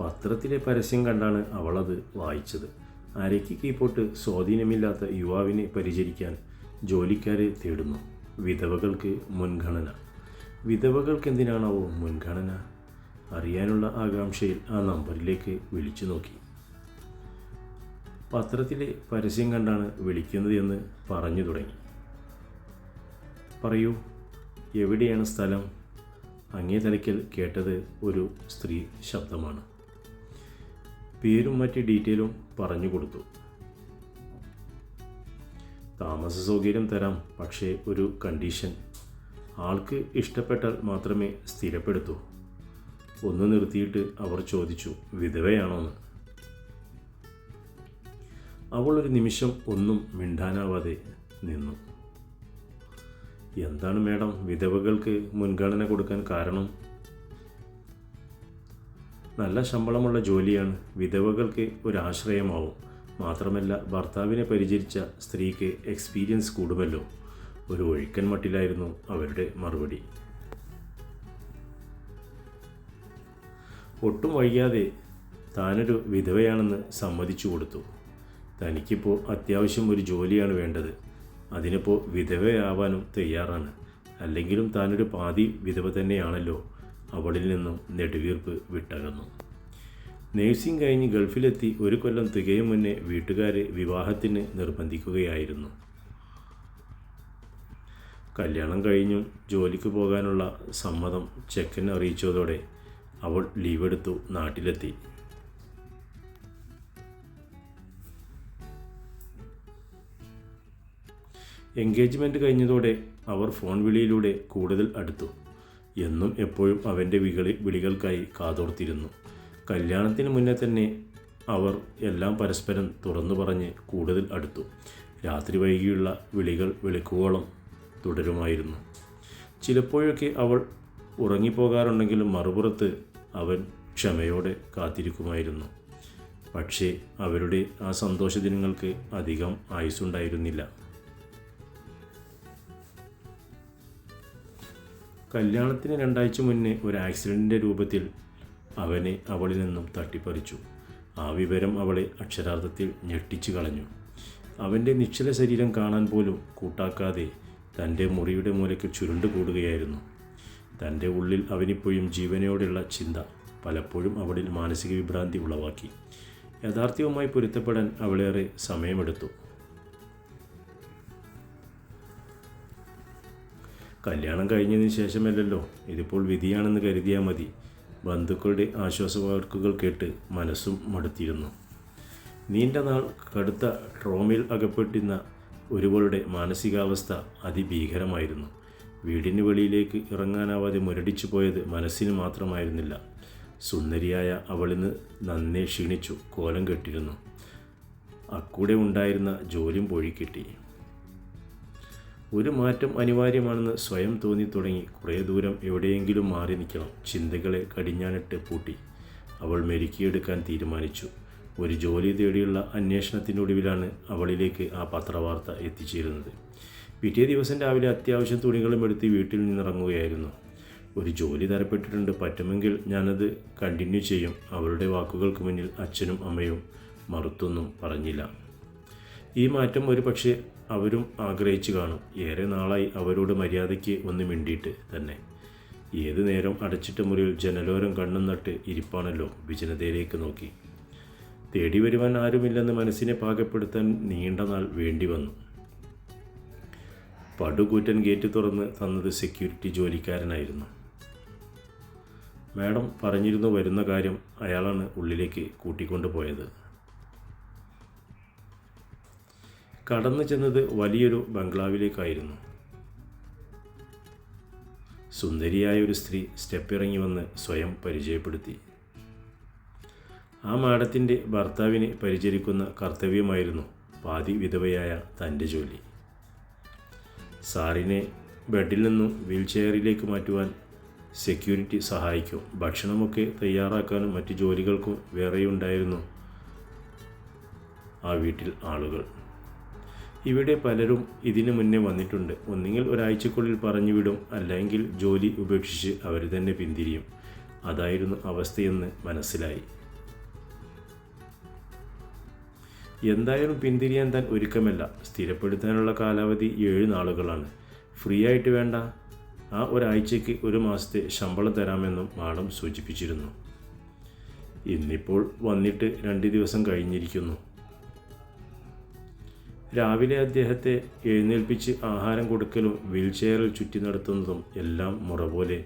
പത്രത്തിലെ പരസ്യം കണ്ടാണ് അവളത് വായിച്ചത്. അരയ്ക്ക് കീപ്പോട്ട് സ്വാധീനമില്ലാത്ത യുവാവിനെ പരിചരിക്കാൻ ജോലിക്കാരെ തേടുന്നു. വിധവകൾക്ക് മുൻഗണന. വിധവകൾക്ക് എന്തിനാണാവോ മുൻഗണന? അറിയാനുള്ള ആകാംക്ഷയിൽ ആ നമ്പറിലേക്ക് വിളിച്ചു നോക്കി. പത്രത്തിലെ പരസ്യം കണ്ടാണ് വിളിക്കുന്നത് എന്ന് പറഞ്ഞു തുടങ്ങി. പറയൂ എവിടെയാണ് സ്ഥലം? അങ്ങേ തലയ്ക്കൽ കേട്ടത് ഒരു സ്ത്രീ ശബ്ദമാണ്. പേരും മറ്റ് ഡീറ്റെയിലും പറഞ്ഞു കൊടുത്തു. താമസ സൗകര്യം തരാം പക്ഷേ ഒരു കണ്ടീഷൻ. ആൾക്ക് ഇഷ്ടപ്പെട്ടാൽ മാത്രമേ സ്ഥിരപ്പെടുത്തൂ. ഒന്ന് നിർത്തിയിട്ട് അവർ ചോദിച്ചു വിധവയാണോന്ന്? അവൾ ഒരു നിമിഷം ഒന്നും മിണ്ടാനാവാതെ നിന്നു. എന്താണ് മേഡം വിധവകൾക്ക് മുൻഗണന കൊടുക്കാൻ കാരണം നല്ല ശമ്പളമുള്ള ജോലിയാണ് വിധവകൾക്ക് ഒരാശ്രയമാവും. മാത്രമല്ല ഭർത്താവിനെ പരിചരിച്ച സ്ത്രീക്ക് എക്സ്പീരിയൻസ് കൂടുമല്ലോ. ഒരു ഒഴുക്കൻ മട്ടിലായിരുന്നു അവരുടെ മറുപടി. ഒട്ടും വൈകാതെ താനൊരു വിധവയാണെന്ന് സമ്മതിച്ചു കൊടുത്തു. തനിക്കിപ്പോൾ അത്യാവശ്യം ഒരു ജോലിയാണ് വേണ്ടത്. അതിനിപ്പോൾ വിധവയാവാനും തയ്യാറാണ്. അല്ലെങ്കിലും താനൊരു പാതി വിധവ തന്നെയാണല്ലോ. അവളിൽ നിന്നും നെടുവീർപ്പ് വിട്ടകന്നു. നേഴ്സിംഗ് കഴിഞ്ഞ് ഗൾഫിലെത്തി ഒരു കൊല്ലം തികയും മുന്നേ വീട്ടുകാരെ വിവാഹത്തിന് നിർബന്ധിക്കുകയായിരുന്നു. കല്യാണം കഴിഞ്ഞും ജോലിക്ക് പോകാനുള്ള സമ്മതം ചെക്കൻ അറിയിച്ചതോടെ അവൾ ലീവെടുത്തു നാട്ടിലെത്തി. എൻഗേജ്മെന്റ് കഴിഞ്ഞതോടെ അവർ ഫോൺ വിളിയിലൂടെ കൂടുതൽ അടുത്തു. എന്നും എപ്പോഴും അവന്റെ വികളി വിളികൾക്കായി കാതോർത്തിരുന്നു. കല്യാണത്തിന് മുന്നേ തന്നെ അവർ എല്ലാം പരസ്പരം തുറന്നു പറഞ്ഞ് കൂടുതൽ അടുത്തു. രാത്രി വൈകിയുള്ള വിളികൾ വെളുക്കുവോളം തുടരുമായിരുന്നു. ചിലപ്പോഴൊക്കെ അവൾ ഉറങ്ങിപ്പോകാറുണ്ടെങ്കിലും മറുപുറത്ത് അവൻ ക്ഷമയോടെ കാത്തിരിക്കുമായിരുന്നു. പക്ഷേ അവരുടെ ആ സന്തോഷ ദിനങ്ങൾക്ക് അധികം ആയുസ്സുണ്ടായിരുന്നില്ല. കല്യാണത്തിന് രണ്ടാഴ്ച മുന്നേ ഒരു ആക്സിഡന്റിന്റെ രൂപത്തിൽ അവനെ അവളിൽ നിന്നും തട്ടിപ്പറിച്ചു. ആ വിവരം അവളെ അക്ഷരാർത്ഥത്തിൽ ഞെട്ടിച്ചു കളഞ്ഞു. അവന്റെ നിശ്ചല ശരീരം കാണാൻ പോലും കൂട്ടാക്കാതെ തന്റെ മുറിയുടെ മൂലയ്ക്ക് ചുരുണ്ടു കൂടുകയായിരുന്നു. തന്റെ ഉള്ളിൽ അവനിപ്പോഴും ജീവനോടുള്ള ചിന്ത പലപ്പോഴും അവളിൽ മാനസിക വിഭ്രാന്തി ഉളവാക്കി. യഥാർത്ഥവുമായി പൊരുത്തപ്പെടാൻ അവളേറെ സമയമെടുത്തു. കല്യാണം കഴിഞ്ഞതിന് ശേഷമല്ലല്ലോ. ഇതിപ്പോൾ വിധിയാണെന്ന് കരുതിയാൽ മതി. ബന്ധുക്കളുടെ ആശ്വാസവാക്കുകൾ കേട്ട് മനസ്സും മടുത്തിരുന്നു. നീണ്ട നാൾ കടുത്ത ട്രോമയിൽ അകപ്പെട്ടിരുന്ന ഒരുവളുടെ മാനസികാവസ്ഥ അതിഭീകരമായിരുന്നു. വീടിന് വെളിയിലേക്ക് ഇറങ്ങാനാവാതെ മുരടിച്ചു പോയത് മനസ്സിന് മാത്രമായിരുന്നില്ല. സുന്ദരിയായ അവളിന്ന് നന്നേ ക്ഷീണിച്ചു കോലം കെട്ടിരുന്നു. അക്കൂടെ ഉണ്ടായിരുന്ന ജോലിയും പൊഴിക്കിട്ടി ഒരു മാറ്റം അനിവാര്യമാണെന്ന് സ്വയം തോന്നി തുടങ്ങി. കുറേ ദൂരം എവിടെയെങ്കിലും മാറി നിൽക്കണം. ചിന്തകളെ കടിഞ്ഞാനിട്ട് പൂട്ടി. അവൾ മെരുക്കിയെടുക്കാൻ തീരുമാനിച്ചു. ഒരു ജോലി തേടിയുള്ള അന്വേഷണത്തിനൊടുവിലാണ് അവളിലേക്ക് ആ പത്രവാർത്ത എത്തിച്ചേരുന്നത്. പിറ്റേ ദിവസം രാവിലെ അത്യാവശ്യം തുണികളും എടുത്ത് വീട്ടിൽ നിന്നിറങ്ങുകയായിരുന്നു. ഒരു ജോലി തരപ്പെട്ടിട്ടുണ്ട്. പറ്റുമെങ്കിൽ ഞാനത് കണ്ടിന്യൂ ചെയ്യും. അവളുടെ വാക്കുകൾക്ക് മുന്നിൽ അച്ഛനും അമ്മയും മറുത്തൊന്നും പറഞ്ഞില്ല. ഈ മാറ്റം ഒരു പക്ഷേ അവരും ആഗ്രഹിച്ചു കാണും. ഏറെ നാളായി അവരോട് മര്യാദയ്ക്ക് ഒന്ന് മിണ്ടിയിട്ട് തന്നെ. ഏതു നേരം അടച്ചിട്ട മുറിയിൽ ജനലോരം കണ്ണും നട്ട് ഇരിപ്പാണല്ലോ വിജനതയിലേക്ക് നോക്കി. തേടി വരുവാൻ ആരുമില്ലെന്ന് മനസ്സിനെ പാകപ്പെടുത്താൻ നീണ്ട നാൾ വേണ്ടി വന്നു. പടുകൂറ്റൻ ഗേറ്റ് തുറന്ന് തന്നത് സെക്യൂരിറ്റി ജോലിക്കാരനായിരുന്നു. മാഡം പറഞ്ഞിരുന്നു വരുന്ന കാര്യം അയാളാണ് ഉള്ളിലേക്ക് കൂട്ടിക്കൊണ്ടുപോയത്. കടന്നു ചെന്നത് വലിയൊരു ബംഗ്ലാവിലേക്കായിരുന്നു. സുന്ദരിയായ ഒരു സ്ത്രീ സ്റ്റെപ്പ് ഇറങ്ങി വന്ന് സ്വയം പരിചയപ്പെടുത്തി. ആ മാഡത്തിന്റെ ഭർത്താവിനെ പരിചരിക്കുന്ന കർത്തവ്യമായിരുന്നു പാതി വിധവയായ തന്റെ ജോലി. സാറിനെ ബെഡിൽ നിന്നും വീൽ ചെയറിലേക്ക് മാറ്റുവാൻ സെക്യൂരിറ്റി സഹായിക്കും ഭക്ഷണമൊക്കെ തയ്യാറാക്കാനും മറ്റു ജോലികൾക്കും വേറെയുണ്ടായിരുന്നു ആ വീട്ടിൽ ആളുകൾ. ഇവിടെ പലരും ഇതിനു മുന്നേ വന്നിട്ടുണ്ട്. ഒന്നുകിൽ ഒരാഴ്ചക്കുള്ളിൽ പറഞ്ഞു വിടും അല്ലെങ്കിൽ ജോലി ഉപേക്ഷിച്ച് അവർ തന്നെ പിന്തിരിയും. അതായിരുന്നു അവസ്ഥയെന്ന് മനസ്സിലായി. എന്തായാലും പിന്തിരിയാൻ താൻ ഒരുക്കമല്ല. സ്ഥിരപ്പെടുത്താനുള്ള കാലാവധി ഏഴ് നാളുകളാണ്. ഫ്രീ ആയിട്ട് വേണ്ട. ആ ഒരാഴ്ചയ്ക്ക് ഒരു മാസത്തെ ശമ്പളം തരാമെന്നും മാഡം സൂചിപ്പിച്ചിരുന്നു. ഇന്നിപ്പോൾ വന്നിട്ട് രണ്ട് ദിവസം കഴിഞ്ഞിരിക്കുന്നു. രാവിലെ അദ്ദേഹത്തെ എഴുന്നേൽപ്പിച്ച് ആഹാരം കൊടുക്കലും വീൽചെയറിൽ ചുറ്റി നടത്തുന്നതും എല്ലാം മുറ പോലെ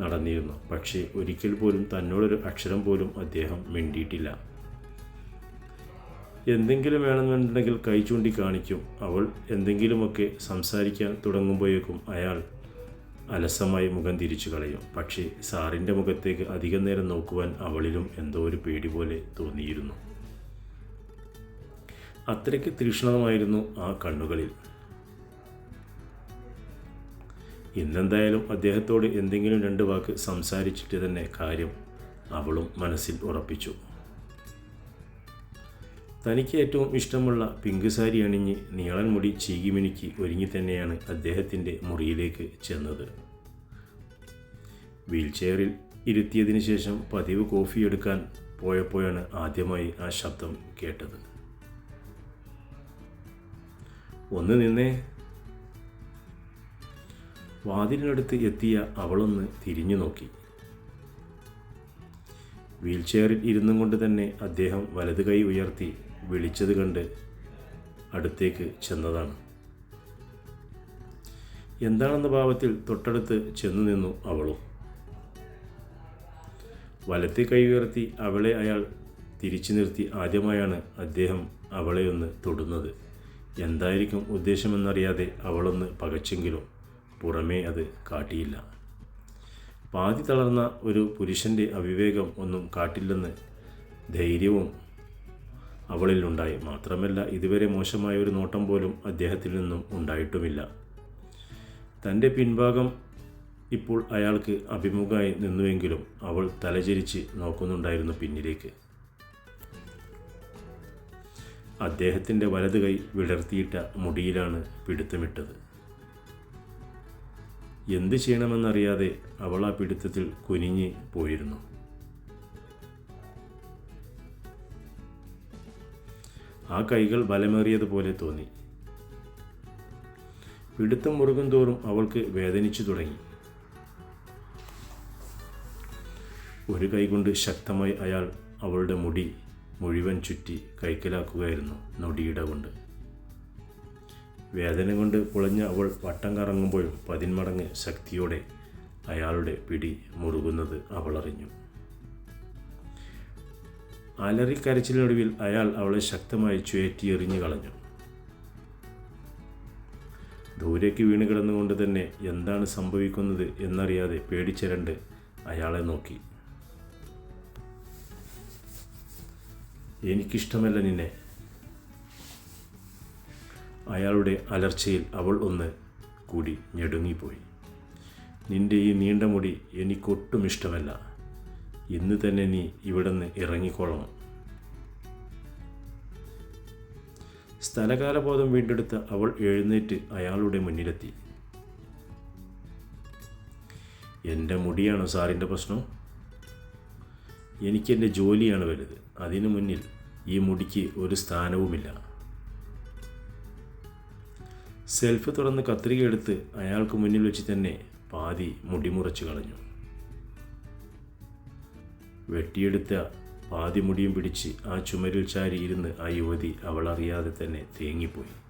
നടന്നിരുന്നു. പക്ഷേ ഒരിക്കൽ പോലും തന്നോടൊരു അക്ഷരം പോലും അദ്ദേഹം മിണ്ടിയിട്ടില്ല. എന്തെങ്കിലും വേണമെന്നുണ്ടെങ്കിൽ കൈ ചൂണ്ടി കാണിക്കും. അവൾ എന്തെങ്കിലുമൊക്കെ സംസാരിക്കാൻ തുടങ്ങുമ്പോഴേക്കും അയാൾ അലസമായി മുഖം തിരിച്ചു കളയും. പക്ഷേ സാറിന്റെ മുഖത്തേക്ക് അധികം നേരം നോക്കുവാൻ അവളിലും എന്തോ ഒരു പേടി പോലെ തോന്നിയിരുന്നു. അത്രയ്ക്ക് തീക്ഷ്ണമായിരുന്നു ആ കണ്ണുകളിൽ. ഇന്നെന്തായാലും അദ്ദേഹത്തോട് എന്തെങ്കിലും രണ്ട് വാക്ക് സംസാരിച്ചിട്ട് തന്നെ കാര്യം അവളും മനസ്സിൽ ഉറപ്പിച്ചു. തനിക്ക് ഏറ്റവും ഇഷ്ടമുള്ള പിങ്ക് സാരി അണിഞ്ഞ് നീളൻ മുടി ചീകിമിനുക്കി ഒരുങ്ങി തന്നെയാണ് അദ്ദേഹത്തിന്റെ മുറിയിലേക്ക് ചെന്നത്. വീൽചെയറിൽ ഇരുത്തിയതിനു ശേഷം പതിവ് കോഫി എടുക്കാൻ പോയപ്പോഴാണ് ആദ്യമായി ആ ശബ്ദം കേട്ടത്. ഒന്ന് നിന്നേ. വാതിലിനടുത്ത് എത്തിയ അവളൊന്ന് തിരിഞ്ഞു നോക്കി. വീൽചെയറിൽ ഇരുന്നും കൊണ്ട് തന്നെ അദ്ദേഹം വലത് കൈ ഉയർത്തി വിളിച്ചത് കണ്ട് അടുത്തേക്ക് ചെന്നതാണ്. എന്താണെന്ന ഭാവത്തിൽ തൊട്ടടുത്ത് ചെന്നു നിന്നു അവളും. വലത്തെ കൈ ഉയർത്തി അവളെ അയാൾ തിരിച്ചു നിർത്തി ആദ്യമായാണ് അദ്ദേഹം അവളെ ഒന്ന് തൊടുന്നത്. എന്തായിരിക്കും ഉദ്ദേശമെന്നറിയാതെ അവളൊന്ന് പകച്ചെങ്കിലും പുറമേ അത് കാട്ടിയില്ല. പാതി തളർന്ന ഒരു പുരുഷന്റെ അവിവേകം ഒന്നും കാട്ടില്ലെന്ന് ധൈര്യവും അവളിലുണ്ടായി. മാത്രമല്ല ഇതുവരെ മോശമായ ഒരു നോട്ടം പോലും അദ്ദേഹത്തിൽ നിന്നും ഉണ്ടായിട്ടുമില്ല. തന്റെ പിൻഭാഗം ഇപ്പോൾ അയാൾക്ക് അഭിമുഖമായി നിന്നുവെങ്കിലും അവൾ തലചരിച്ച് നോക്കുന്നുണ്ടായിരുന്നു പിന്നിലേക്ക്. അദ്ദേഹത്തിന്റെ വലത് കൈ വിടർത്തിയിട്ട മുടിയിലാണ് പിടുത്തമിട്ടത്. എന്ത് ചെയ്യണമെന്നറിയാതെ അവൾ ആ പിടുത്തത്തിൽ കുനിഞ്ഞ് പോയിരുന്നു. ആ കൈകൾ ബലമേറിയതുപോലെ തോന്നി. പിടുത്തം മുറുകും തോറും അവൾക്ക് വേദനിച്ചു തുടങ്ങി. ഒരു കൈകൊണ്ട് ശക്തമായി അയാൾ അവളുടെ മുടി മുഴുവൻ ചുറ്റി കൈക്കലാക്കുകയായിരുന്നു നൊടിയിട കൊണ്ട്. വേദന കൊണ്ട് പുളഞ്ഞ അവൾ വട്ടം കറങ്ങുമ്പോഴും പതിന്മടങ്ങ് ശക്തിയോടെ അയാളുടെ പിടി മുറുകുന്നത് അവളറിഞ്ഞു അറിഞ്ഞു. അലറിക്കരച്ചിലിനൊടുവിൽ അയാൾ അവളെ ശക്തമായി ചുയറ്റിയെറിഞ്ഞു കളഞ്ഞു. ദൂരേക്ക് വീണ് കിടന്നുകൊണ്ട് തന്നെ എന്താണ് സംഭവിക്കുന്നത് എന്നറിയാതെ പേടിച്ചരണ്ട് അയാളെ നോക്കി. എനിക്കിഷ്ടമല്ല നിന്നെ. അയാളുടെ അലർച്ചയിൽ അവൾ ഒന്ന് കൂടി ഞെടുങ്ങിപ്പോയി. നിന്റെ ഈ നീണ്ട മുടി എനിക്കൊട്ടും ഇഷ്ടമല്ല. ഇന്ന് തന്നെ നീ ഇവിടുന്ന് ഇറങ്ങിക്കൊള്ളണം സ്ഥലകാലബോധം വീണ്ടെടുത്ത അവൾ എഴുന്നേറ്റ് അയാളുടെ മുന്നിലെത്തി. എന്റെ മുടിയാണോ സാറിന്റെ പ്രശ്നം? എനിക്കെന്റെ ജോലിയാണ് വലുത്. അതിനു മുന്നിൽ ഈ മുടിക്ക് ഒരു സ്ഥാനവുമില്ല. സെൽഫ് തുറന്ന് കത്രിക എടുത്ത് അയാൾക്ക് മുന്നിൽ വെച്ച് തന്നെ പാതി മുടി മുറിച്ച് കളഞ്ഞു. വെട്ടിയെടുത്ത പാതി മുടിയും പിടിച്ച് ആ ചുമരിൽ ചാരി ഇരുന്ന് ആ യുവതി അവളറിയാതെ തന്നെ തേങ്ങിപ്പോയി.